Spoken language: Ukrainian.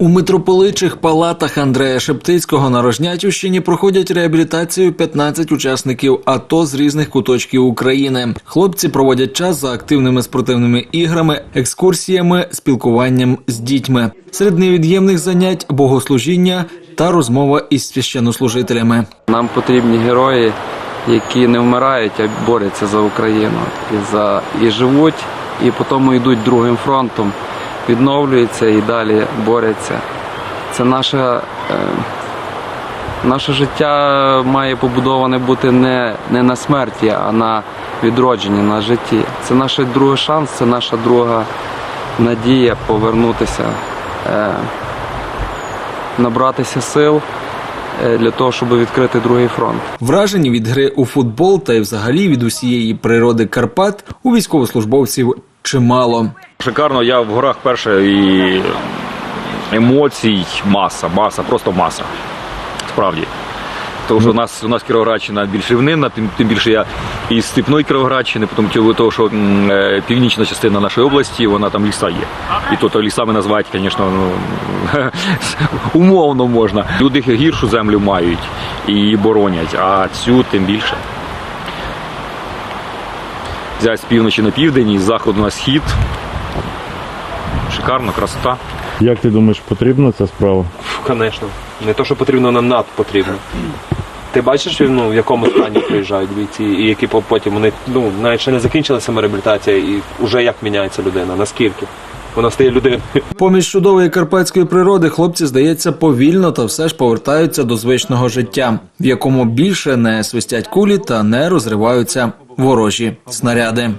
У митрополичих палатах Андрея Шептицького на Рожнятівщині проходять реабілітацію 15 учасників АТО з різних куточків України. Хлопці проводять час за активними спортивними іграми, екскурсіями, спілкуванням з дітьми. Серед невід'ємних занять богослужіння та розмова із священнослужителями. Нам потрібні герої, які не вмирають, а борються за Україну. І, за, живуть, і потім йдуть другим фронтом, відновлюються і далі борються. Це наше, наше життя має побудоване бути не, не на смерті, а на відродженні, на житті. Це наш другий шанс, це наша друга надія повернутися, е, набратися сил е, для того, щоб відкрити другий фронт. Вражені від гри у футбол та й взагалі від усієї природи Карпат у військовослужбовців чимало. Шикарно, я в горах перше і емоцій маса, маса, просто маса. Справді. Тому що у нас у нас Кіровоградщина більш рівнинна, тим, тим більше я із степної Кіровоградщини, тому того, що е, північна частина нашої області, вона там ліса є. І то, то лісами назвати, звісно, ну, умовно можна. Люди гіршу землю мають і боронять, а цю тим більше. Взять з півночі на південь, і з заходу на схід. Шикарно, красота. Як ти думаєш, потрібна ця справа? Звісно. Не то, що потрібно, нам над потрібно. Ти бачиш, ну, в якому стані приїжджають бійці, і які потім вони ну, навіть ще не закінчила самореабілітація, і вже як міняється людина, наскільки? Вона стає людиною. Поміж чудової карпатської природи хлопці, здається, повільно та все ж повертаються до звичного життя, в якому більше не свистять кулі та не розриваються ворожі снаряди.